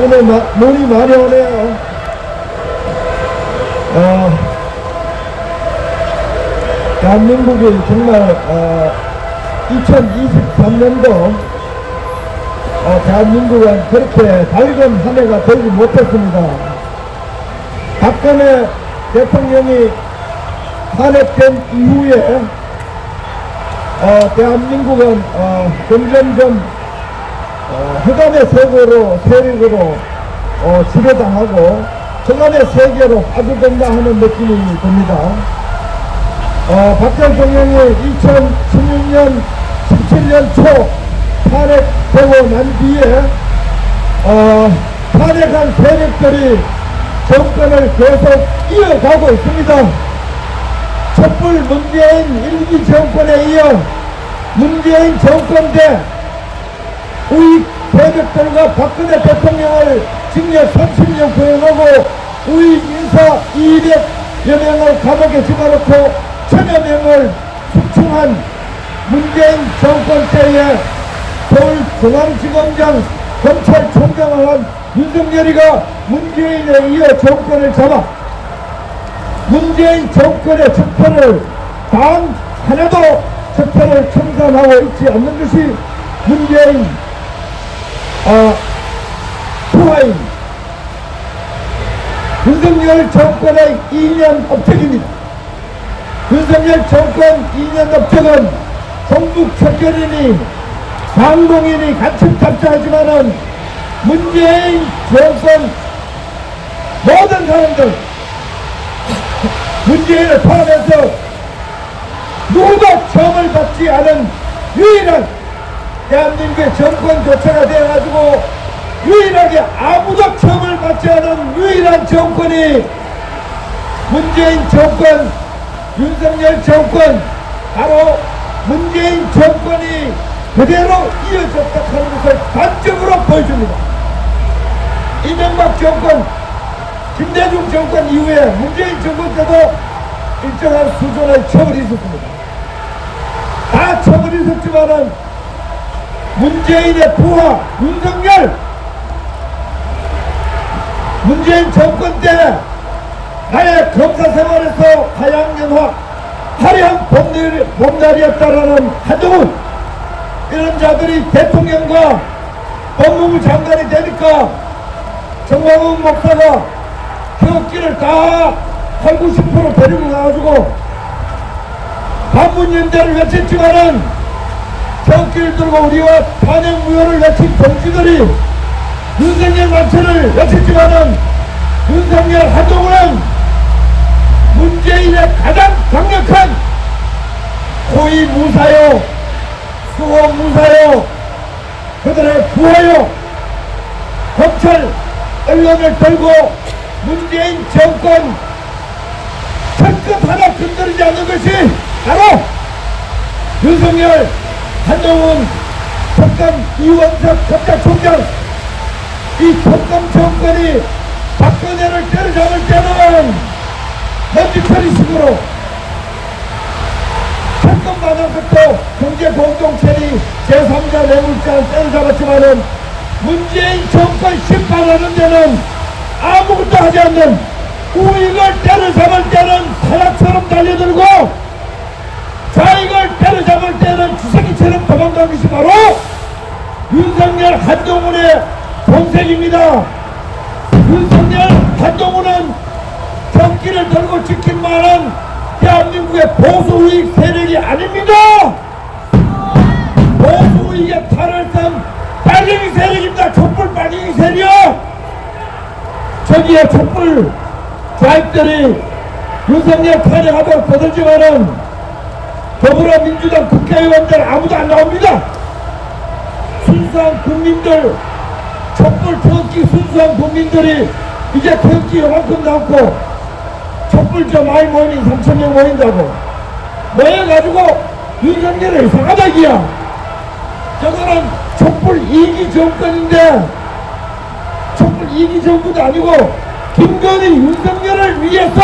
오늘 마, 눈이 많이 오네요. 어, 대한민국이 정말 어, 2023년도 어, 대한민국은 그렇게 밝은 한 해가 되지 못했습니다. 박근혜 대통령이 탄핵된 이후에 어, 대한민국은 어, 점점 점 어, 흑암의 세계로 세력으로 어, 지배당하고 흑암의 세계로 빠져든다 하는 느낌이 듭니다. 어, 박 대통령이 2016년 17년 초 탄핵되고 난 뒤에 어, 탄핵한 세력들이 정권을 계속 이어가고 있습니다. 촛불 문재인 일기 정권에 이어 문재인 정권 때 우익 세력들과 박근혜 대통령을 징역 30년 구형하고 우익 인사 200여 명을 감옥에 집어넣고 천여 명을 숙청한 문재인 정권 때에 서울중앙지검장 검찰총장을 한 윤석열이가 문재인에 이어 정권을 잡아 문재인 정권의 적폐를 단 하나도 적폐를 청산하고 있지 않는 것이 문재인 어, 후하인 윤석열 정권의 2년 업적입니다. 윤석열 정권 2년 업적은 종북 척결이니 상공인이 간첩 잡자하지만은 문재인 정권 모든 사람들 문재인을 포함해서 누구도 처벌 받지 않은 유일한 대한민국의 정권 교체가 되어가지고 유일하게 아무도 처벌 받지 않은 유일한 정권이 문재인 정권, 윤석열 정권, 바로 문재인 정권이 그대로 이어졌다 하는 것을 단적으로 보여줍니다. 이명박 정권, 김대중 정권 이후에 문재인 정권 때도 일정한 수준의 처벌이 있었습니다. 다 처벌이 있었지만은 문재인의 부하 윤석열. 문재인 정권 때 나의 검사 생활에서 화양연화 화려한 봄날, 봄날이었다라는 한동훈. 이런 자들이 대통령과 법무부 장관이 되니까 정광훈 목사가 태극기를 다 8, 90% 데리고 가가지고 반문연대를 외쳤지만은 태극기를 들고 우리와 탄핵무효를 외친 동지들이 윤석열 만천을 외쳤지만은 윤석열 한동훈은 문재인의 가장 강력한 고위 무사요 수호 무사요 그들의 부하요 검찰 언론을 들고 문재인 정권 첫끝 하나 건드리지 않는 것이 바로 윤석열 한동훈 특검 이원석 검찰총장. 이 특검 정권이 박근혜를 때려잡을 때는 먼지털이식으로 특검 받은 것도 경제공동체리 제3자 뇌물자를 때려잡았지만은 문재인 정권 심판하는 데는 아무것도 하지 않는 우익을 때려잡을 때는 사약처럼 달려들고 좌익을 때려잡을 때는 주새끼처럼 도망간 것이 바로 윤석열 한동훈의 본색입니다. 윤석열 한동훈은 정기를 들고 지킨 만한 대한민국의 보수 우익 세력이 아닙니다. 보수 우익의 탈을 쓴 빨갱이 세력입니다. 촛불 빨갱이 세력. 저기에 촛불 좌익들이 윤석열 탄핵하도록 거들지만은 더불어민주당 국회의원들 아무도 안 나옵니다. 순수한 국민들, 촛불 태극기 순수한 국민들이 이제 태극기 요만큼 남고 촛불 좀 많이 모이니 3천명 모인다고 모여가지고 윤석열을 이상하다 이기야. 저거는 촛불 2기 정권인데 촛불 2기 정부도 아니고 김건희 윤석열을 위해서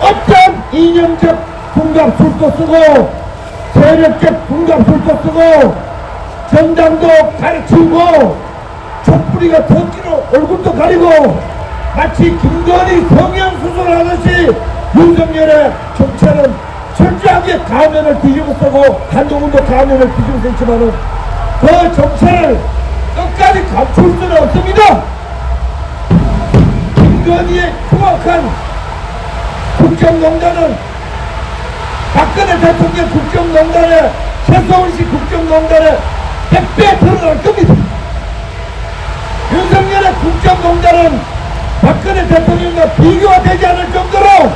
어떤 이념적 분갑술도 쓰고 세력적 분갑술도 쓰고 정당도 가르치고 촛불이가 덕기로 얼굴도 가리고 마치 김건희 성형수술하듯이 윤석열의 정체는 철저하게 가면을 뒤집어 쓰고 한동훈도 가면을 뒤집어 썼지만은 그 정체를 끝까지 감출 수는 없습니다. 김건희의 흉악한 국정농단은 박근혜 대통령 국정농단에 최서훈 씨 국정농단에 100배 드러날 겁니다. 윤석열의 국정농단은 박근혜 대통령과 비교가 되지 않을 정도로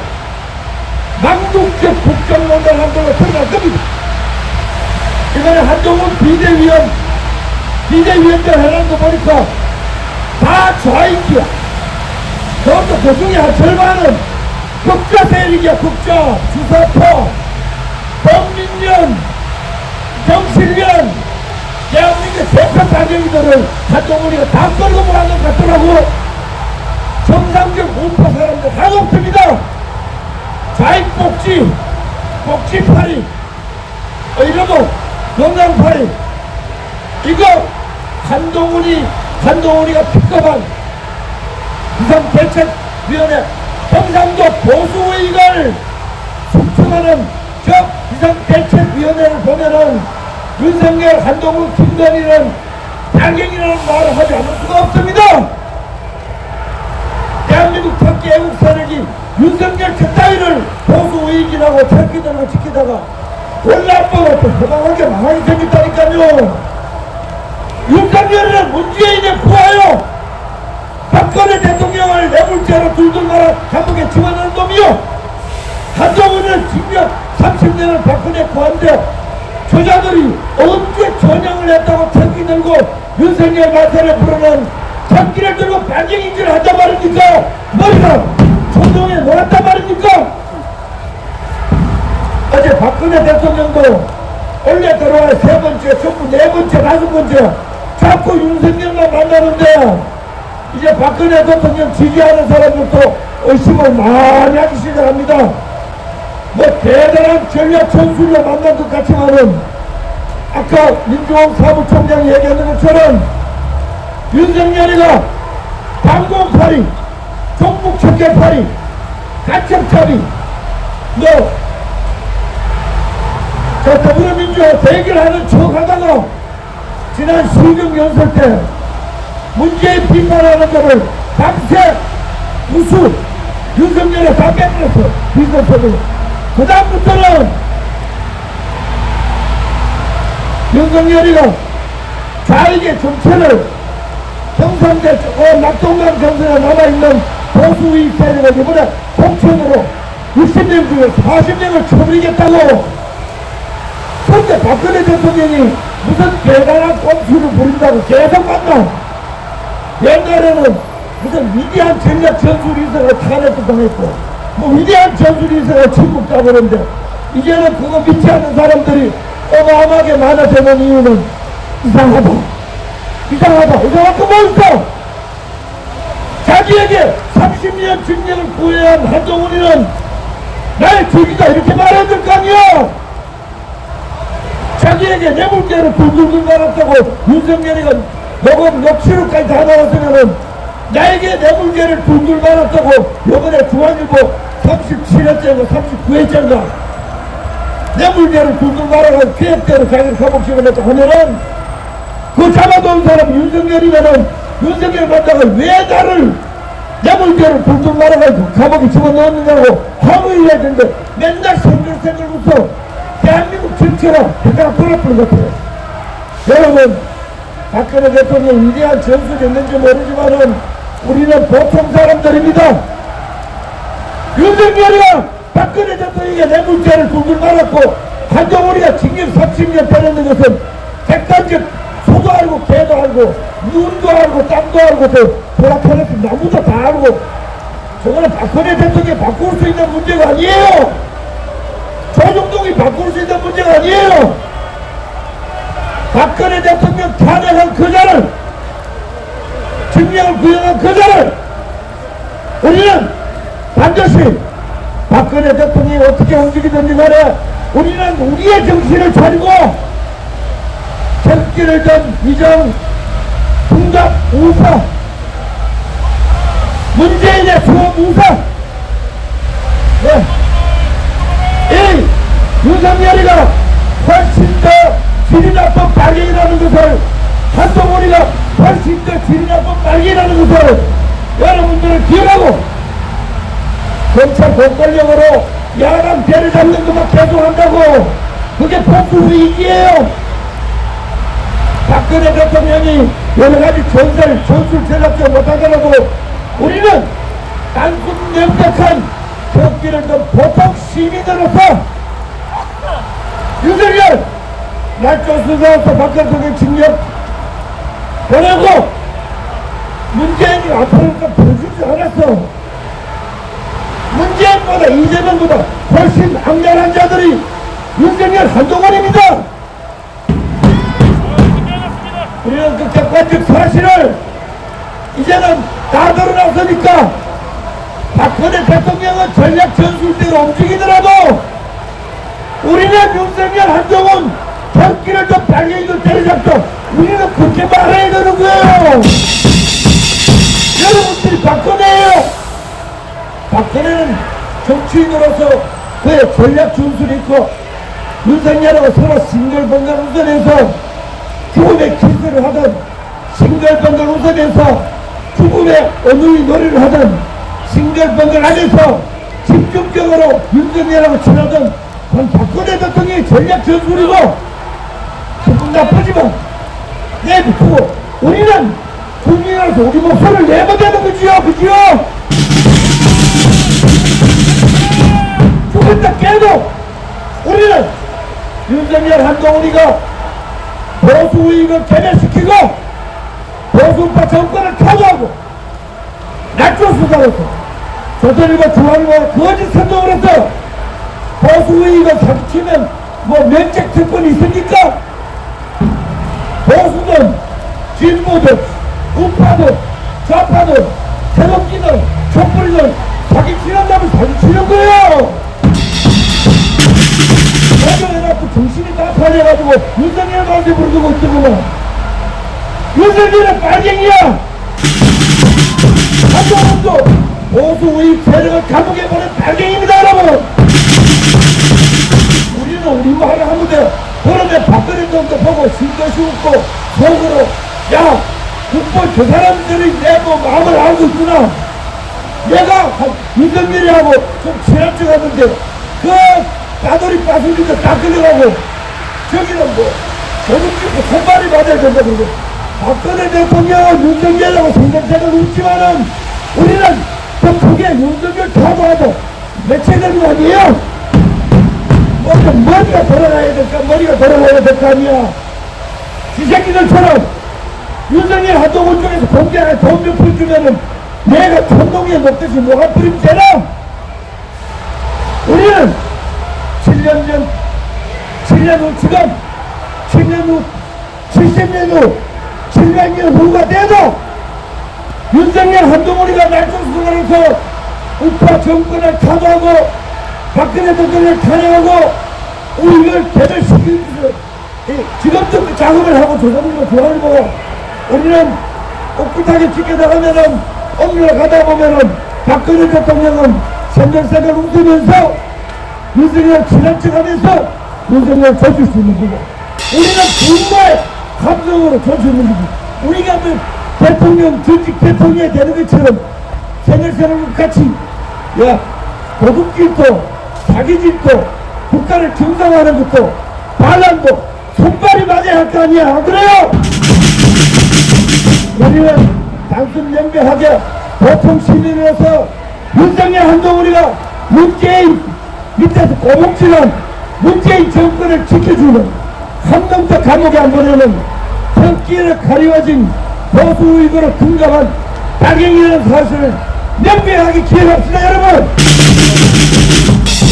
망국적 국정농단 한 걸로 드러날 겁니다. 이번에 한동훈 비대위원, 비대위원장 해놓은 거 보니까 다 좌익이야. 그것도 그 중에 한 절반은 국가 세력이야, 국가. 주사포, 범민련, 정실련, 대한민국의 대표 반영이들을 한동훈이가 다 끌고 모아는 것 같더라고. 정상적 우파 사람들 하나 없습니다. 좌익 복지, 복지파리, 어, 이러고 건강파리, 이거 한동훈이, 한동훈이가 픽업한 비상대책위원회 경상도 보수의익을 숙청하는 저 비상대책위원회를 보면은 윤석열, 한동훈, 김건희는 양경이라는 말을 하지 않을 수가 없습니다. 대한민국 특기 애국 세력이 윤석열 저 따위를 보수의익이라고 태극기들고 지키다가 올라빠가 또 허망하게 망하게 생겼다니까요. 윤석열은 문재인의 부하요. 박근혜 대통령을 뇌물죄로 둘둘 말아 감옥에 집어넣은 놈이요. 한동훈은 징역 30년을 박근혜 구한데 저자들이 언제 전향을 했다고 태극기 들고 윤석열 마태를 부르는 장기를 들고 반경인지를 한단 말입니까? 머리가 조정에 놀았단 말입니까? 어제 박근혜 대통령도 원래 들어와 세 번째, 전부 네 번째, 다섯 번째 자꾸 윤석열만 만나는데 이제 박근혜 대통령 지지하는 사람들도 의심을 많이 하기 시작합니다. 뭐 대단한 전략 전술로 만난 것 같지만은 아까 민주홍 사무총장이 얘기하는 것처럼 윤석열이가 방공파리, 종북척결파리, 가청차리, 뭐, 저 더불어민주와 대결하는 척 하다가 지난 수경 연설 때 문재인 비판하는 거를 밤새 우수 다 빼들었어 비서서도 그 다음부터는 윤석열이가 좌익의 정체를 경상대 어, 낙동강 경선에 남아있는 보수의 세력을 이번에 공천으로 60명 중에 40명을 쳐버리겠다고. 그런데 박근혜 대통령이 무슨 대단한 꼼수를 부린다고 계속 만나. 옛날에는 무슨 위대한 전략 전술이 있어가 탄핵도 당했고 뭐 위대한 전술이 있어가 중국 가버렸는데. 이제는 그거 믿지 않는 사람들이 어마어마하게 많아지는 이유는 이상하다. 이상하다. 이상할 거 뭐있어? 자기에게 30년 징역을 구해야 한 한동훈이는 날 죽이다 이렇게 말해야 될 거 아니야? 자기에게 뇌물죄를 둘둘둘 말았다고 윤석열이가 녹음 녹취록까지 다 나왔으면은 나에게 뇌물죄를 둘둘 말았다고 요번에 중앙일보 37회째인가 39회째인가? 뇌물죄를 둘둘 말아가지고 계획대로 자기를 감옥 집어넣고 하면은 그 잡아놓은 사람 윤석열이면은 윤석열 만다가 왜 나를 뇌물죄를 둘둘 말아가지고 감옥에 집어넣었느냐고 항의를 해야 되는데 맨날 생글생글 웃어. 대한민국 전체가 해가 돌아버린 것 같아요. 여러분, 박근혜 대통령 위대한 전술이었는지 모르지만은 우리는 보통 사람들입니다. 윤석열이가 박근혜 대통령에게 뇌물죄를 둘둘 말았고 한정우리가 징역 30년 때렸는 것은 객관적 소도 알고 개도 알고 눈도 알고 땀도 알고 또 보라카네스 나무도 다 알고 저거는 박근혜 대통령이 바꿀 수 있는 문제가 아니에요. 조중동이 바꿀 수 있는 문제가 아니에요. 박근혜 대통령 탄핵한 그자를 증명을 구형한 그자를 우리는 반드시 박근혜 대통령이 어떻게 움직이든지 간에 우리는 우리의 정신을 차리고 새끼를 전 이정 정답 우사 문재인의 수업 우사 네. 이 윤석열이가 훨씬 더 나쁜 빨갱이라는 것을 한동훈이가 질이 나쁜 빨갱이라는 것을 여러분들은 기억하고 검찰 공권력으로 야당 배를 잡는 것만 계속한다고 그게 위기예요. 박근혜 대통령이 여러 가지 전설, 전술 제작자 못하더라도 우리는 단순 명백한 적기를 좀 보통 시민으로서 윤석열 날조수사로서 박근혜 징역 보내고 문재인이 앞으로부터 보여주지 않았어. 문재인보다 이재명보다 훨씬 악랄한 자들이 윤석열 한동훈입니다. 우리는 그 객관적 사실을 이제는 다 드러났으니까 박근혜 대통령은 전략 전술대로 움직이더라도 우리는 윤석열 한동훈 경기를 좀 빨갱이도 때려잡죠 우리는 그렇게 말해야 되는 거예요. 여러분들이 박근혜예요. 박근혜는 정치인으로서 그의 전략 준술이 있고 윤석열하고 서로 싱글벙글 웃어내서 죽음의 키스를 하든 싱글벙글 웃어내서 죽음의 어느이 놀이를 하든 싱글벙글 안에서 집중적으로 윤석열하고 친하든 그건 박근혜 대통령의 전략 전술이고 기분 나쁘지만 내비두고 우리는 국민으로서 우리 목소리를 내면 되는 거지요 그지요 죽었다 깨도 우리는 윤석열 한동훈이가 보수 우익을 개멸시키고 보수파 정권을 타도하고 낮춰수사로서 조선일보 중앙일보 거짓 선동을 해서 보수 우익을 사기치면 뭐 면책 특권이 있습니까? 보수든 진보든 우파든 좌파든 태극기든 촛불이든 사기치는다면 사기치는 거예요! 해갖고 정신이 다 팔려가지고 윤석열한테 부르고 있더구만 윤석열은 빨갱이야! 한동훈도 보수 우익 세력을 감옥에 보낸 빨갱이입니다 여러분! 우리는 우리 말을 하는데 그런데 박근혜 정도 보고 신것이 웃고 속으로 야 국보 저 사람들이 내 뭐 마음을 알고 있구나 내가 윤석열이하고 좀 친한 척 하는데 그 따돌이 빠슬리도 다 끌려가고 저기는 뭐 도둑질고 손발이 맞아야 된다 그러고 박근혜 대통령은 윤석열하고 생각생각 웃지만은 우리는 더 크게 윤석열 타도하고 매체되는 거 아니에요? 뭐좀 머리가 돌아가야 될까 머리가 돌아가야 될거 아니야 이 새끼들처럼 윤석열 한동훈 쪽에서 공개하게 돈몇푼 주면은 내가 천동에 먹듯이 뭐가 뿌리면 되나? 우리는 7년 전, 7년 후 지금, 10년 후, 70년 후, 700년 후가 돼도 윤석열 한동훈이가 날조수설에서 우파 정권을 타도하고 박근혜 대통령을 탄핵하고 우리를 개별시키기 위해서 이 지금도 그 작업을 하고 조선일보 조선일보 우리는 꿋꿋하게 지켜나가면은 올라가다 보면은 박근혜 대통령은 생각생각 웃으면서 윤석열 친한 척하면서 윤석열 져줄 수 있는 거고 우리는 정말 감정으로 져줄 수 있는 거고 우리가 뭐 대통령 전직 대통령이 되는 것처럼 생각생각 같이 야 도둑질도 사기질도 국가를 중상화하는 것도 반란도 손발이 맞아야 할 거 아니야 안 그래요? 우리는 단순 명백하게 보통 시민으로서 윤석열 한동훈이가 문재인 밑에서 고목질한 문재인 정권을 지켜주는 한 놈도 감옥에 안 보내는 성기를 가리워진 보수 우익으로 등장한 박영이라는 사실을 명백하게 기억합시다 여러분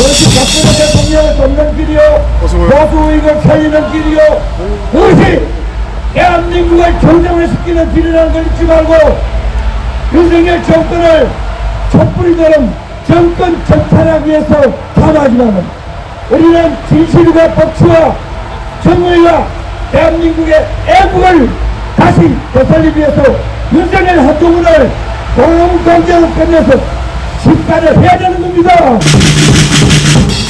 그것이 박근혜 대통령을 돕는 길이요 보수 우익을 살리는 길이요 그것이 대한민국을 경쟁을 시키는 길이라는 걸 잊지 말고 윤석열 정권을 촛불이처럼 정권 정탈하기 위해서 탄하지만 우리는 진실과 법치와 정의와 대한민국의 애국을 다시 되살리기 위해서 윤석열 한동훈을 공동경제로 끝내서 심판을 해야 되는 겁니다.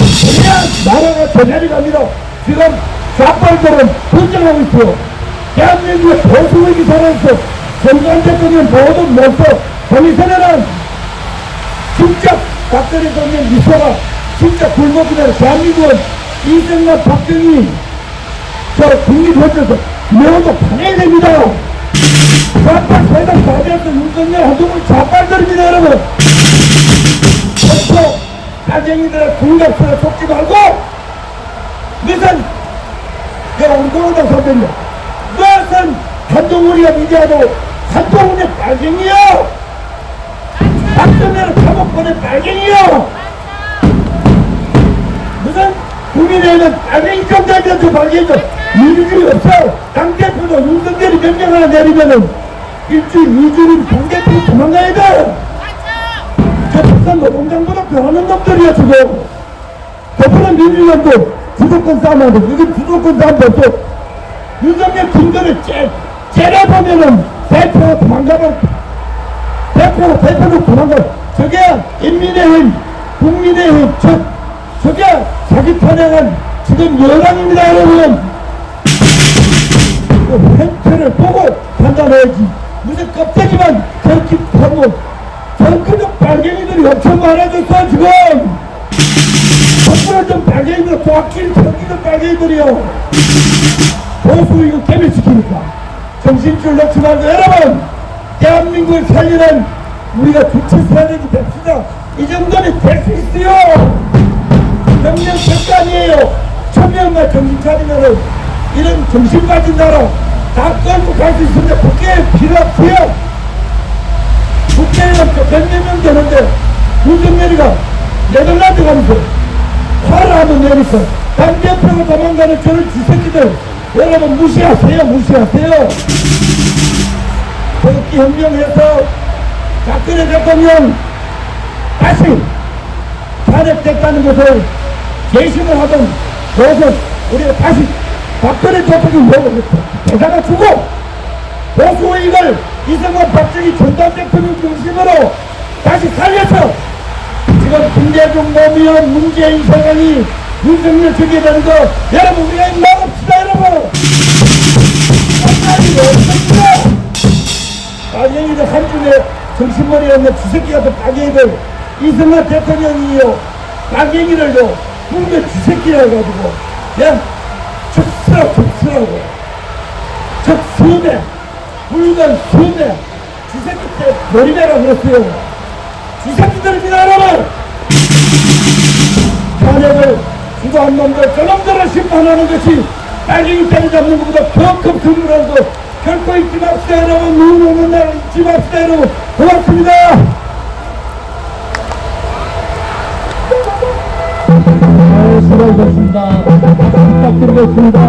그래야 나라가 제자리 갑니다. 지금 좌빨들은 분쟁하고 있어요. 대한민국의 보수의 기사로서 정관 대통령 모든 모습 정의선에는 진짜 박근혜 대통령 미소가 진짜 굴복이다. 대한민국은 이승만 박정희 저 국립현에서 명도 파내야 됩니다. 좌빨 세상 사대에서 윤석열 한동훈 좌빨들입니다 여러분. 그래서 가정이들의 군갑수에 속지 말고 무슨 내가 우리 공화당 선배님 무슨 한동훈이가 미디어도 한동훈의 빨갱이야 박정희는 감옥 보내 빨갱이야 무슨 국민의힘은 빨갱이 정당이다 저 빨갱이도 민주주의 없어. 당대표도 윤석열이 명령 하나 내리면은 일주일 이주일 당대표 도망가야 돼. 저 북한 노동당보다 변하는 놈들이야 지금. 대표는 민주연도 주도권 싸움하고 여기 주도권 싸움도 없어. 윤석열 김건을 째, 째려보면은 대표가 도망가면 대표, 대표도 도망가 저게 인민의힘 국민의힘 저, 저게 자기 편향한 지금 여당입니다 여러분. 그 행태를 보고 판단해야지. 무슨 껍데기만 저렇게 하고 정크적 빨갱이들이 엄청 많아졌어 지금. 정부는 좀 빨갱이들 도학질 정기적 빨갱이들이요. 보수 이거 개별시키니까. 정신줄 놓지 말고 여러분 대한민국을 살리는 우리가 주체 세력이 됩시다. 이 정도는 될 수 있어요. 명령 아니에요. 천명만 정신 차리면은 이런 정신 빠진 나라 다 끌고 갈 수 있습니다. 국회에 필요 없어요 국회의원 몇몇 명 되는데 윤석열이가 네덜란드 가면서 화를 한번 내니까 당대표가 도망가는 저런 쥐새끼들. 여러분 무시하세요 무시하세요. 그렇게 현명해서 박근혜 대통령 다시 탄핵됐다는 것을 재심을 하던 그것을 우리가 다시 박근혜 대통령 대사가 주고 보수의익을 이승만 박정희 전단 대통령 중심으로 다시 살려서 지금 김대중 노무현 문재인 세상이 윤석열 저게 되는 거 여러분 우리가 막읍시다 여러분. 박영희들 한중에 정신머리 없는 주새끼 같은 박영희들 이승만 대통령이요 박영희를요 국내 주새끼라 해가지고 그냥 적스라고 적스라고 적수 대 붉은 수대 주새끼 때 머리내라 그랬어요 주새끼들입니다 여러분 탄핵을 주도한 놈들 저놈들을 심판하는 것이 빨갱이 때려잡는 것보다 더큰 거 결코 잊지 맙시다 여러분 눈 오는 날 잊지 맙시다 여러분 고맙습니다 네, 수고하셨습니다. 부탁드리겠습니다.